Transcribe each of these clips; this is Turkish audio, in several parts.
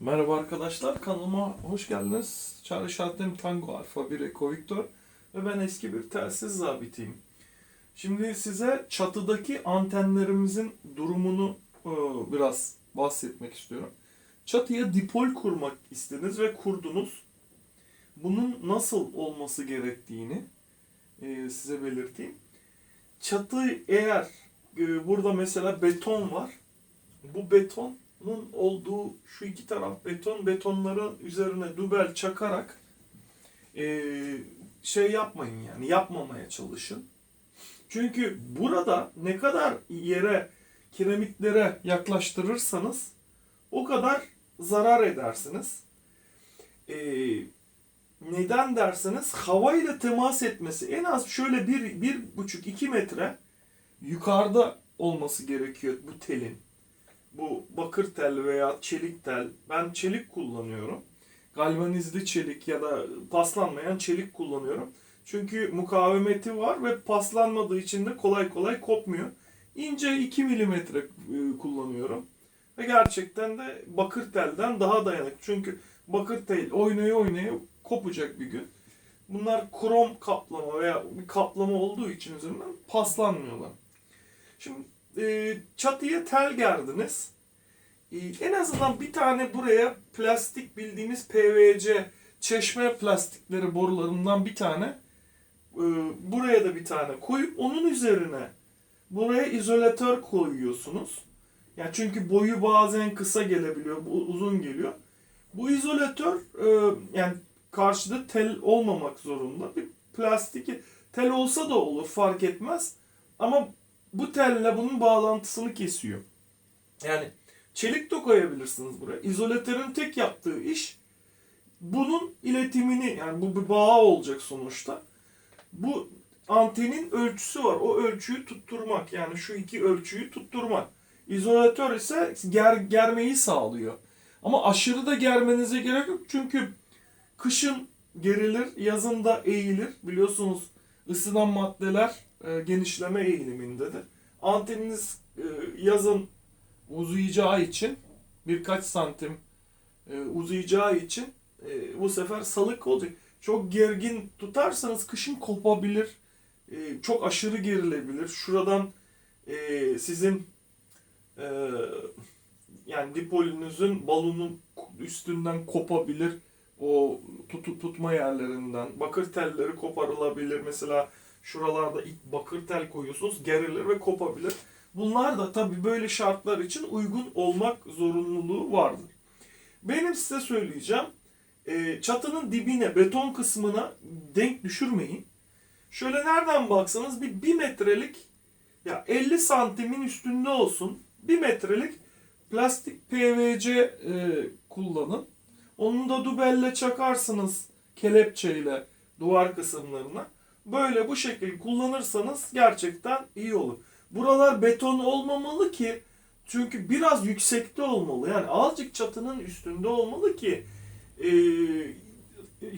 Merhaba arkadaşlar, kanalıma hoş geldiniz. Çağrı işaretlerim Tango Alfa 1 Eko Victor ve ben eski bir telsiz zabitiyim. Şimdi size çatıdaki antenlerimizin durumunu e, biraz bahsetmek istiyorum. Çatıya dipol kurmak istediniz ve kurdunuz. Bunun nasıl olması gerektiğini e, size belirteyim. Çatı eğer e, burada mesela beton var. Bu betonun olduğu şu iki taraf beton betonların üzerine dubel çakarak e, şey yapmayın yani yapmamaya çalışın. Çünkü burada ne kadar yere kiremitlere yaklaştırırsanız o kadar zarar edersiniz. E, neden derseniz havayla temas etmesi en az şöyle bir, bir buçuk iki metre yukarıda olması gerekiyor bu telin. Bu bakır tel veya çelik tel. Ben çelik kullanıyorum. Galvanizli çelik ya da paslanmayan çelik kullanıyorum. Çünkü mukavemeti var ve paslanmadığı için de kolay kolay kopmuyor. İnce 2 milimetre e, kullanıyorum. Ve gerçekten de bakır telden daha dayanıklı. Çünkü bakır tel oynaya oynaya kopacak bir gün. Bunlar krom kaplama veya bir kaplama olduğu için üzerinden paslanmıyorlar. Şimdi e, çatıya tel gerdiniz. E, en azından bir tane buraya plastik bildiğimiz PVC çeşme plastikleri borularından bir tane e, buraya da bir tane koyup onun üzerine buraya izolatör koyuyorsunuz. Yani çünkü boyu bazen kısa gelebiliyor, uzun geliyor. Bu izolatör e, yani karşıda tel olmamak zorunda. Bir plastik tel olsa da olur fark etmez. Ama bu telle bunun bağlantısını kesiyor. Yani çelik de koyabilirsiniz buraya. İzolatörün tek yaptığı iş bunun iletimini yani bu bir bağ olacak sonuçta. Bu antenin ölçüsü var. O ölçüyü tutturmak. Yani şu iki ölçüyü tutturmak. İzolatör ise ger, germeyi sağlıyor. Ama aşırı da germenize gerek yok. Çünkü kışın gerilir, yazın da eğilir. Biliyorsunuz ısınan maddeler e, genişleme eğilimindedir. Anteniniz e, yazın uzayacağı için birkaç santim e, uzayacağı için e, bu sefer salık olacak. Çok gergin tutarsanız kışın kopabilir. Çok aşırı gerilebilir. Şuradan sizin yani dipolünüzün balonun üstünden kopabilir. O tutu, tutma yerlerinden. Bakır telleri koparılabilir. Mesela şuralarda ilk bakır tel koyuyorsunuz gerilir ve kopabilir. Bunlar da tabii böyle şartlar için uygun olmak zorunluluğu vardır. Benim size söyleyeceğim e, çatının dibine beton kısmına denk düşürmeyin. Şöyle nereden baksanız bir 1 metrelik ya 50 santimin üstünde olsun 1 metrelik plastik PVC e, kullanın. Onu da dubelle çakarsınız kelepçeyle duvar kısımlarına. Böyle bu şekilde kullanırsanız gerçekten iyi olur. Buralar beton olmamalı ki çünkü biraz yüksekte olmalı. Yani azıcık çatının üstünde olmalı ki e,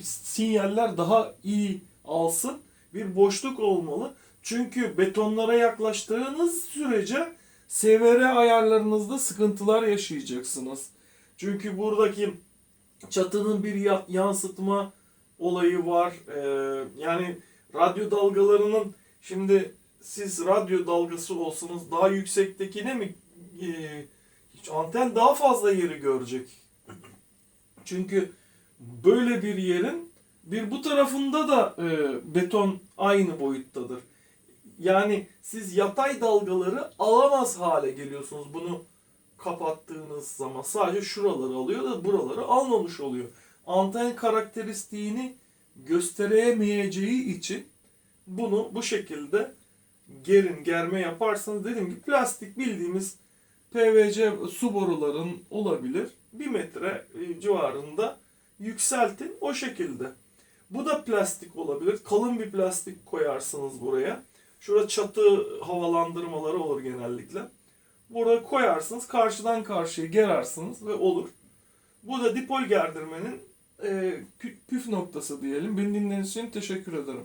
sinyaller daha iyi alsın. Bir boşluk olmalı. Çünkü betonlara yaklaştığınız sürece SVR ayarlarınızda sıkıntılar yaşayacaksınız. Çünkü buradaki çatının bir ya- yansıtma olayı var. Ee, yani radyo dalgalarının şimdi siz radyo dalgası olsanız daha yüksektekine mi e, anten daha fazla yeri görecek. Çünkü böyle bir yerin bir bu tarafında da e, beton aynı boyuttadır. Yani siz yatay dalgaları alamaz hale geliyorsunuz bunu kapattığınız zaman. Sadece şuraları alıyor da buraları almamış oluyor. Anten karakteristiğini gösteremeyeceği için bunu bu şekilde gerin germe yaparsanız dediğim gibi plastik bildiğimiz PVC su boruların olabilir. 1 metre e, civarında yükseltin o şekilde. Bu da plastik olabilir. Kalın bir plastik koyarsınız buraya. Şurada çatı havalandırmaları olur genellikle. Burada koyarsınız, karşıdan karşıya gerersiniz ve olur. Bu da dipol gerdirmenin e, pü- püf noktası diyelim. Beni dinlediğiniz için teşekkür ederim.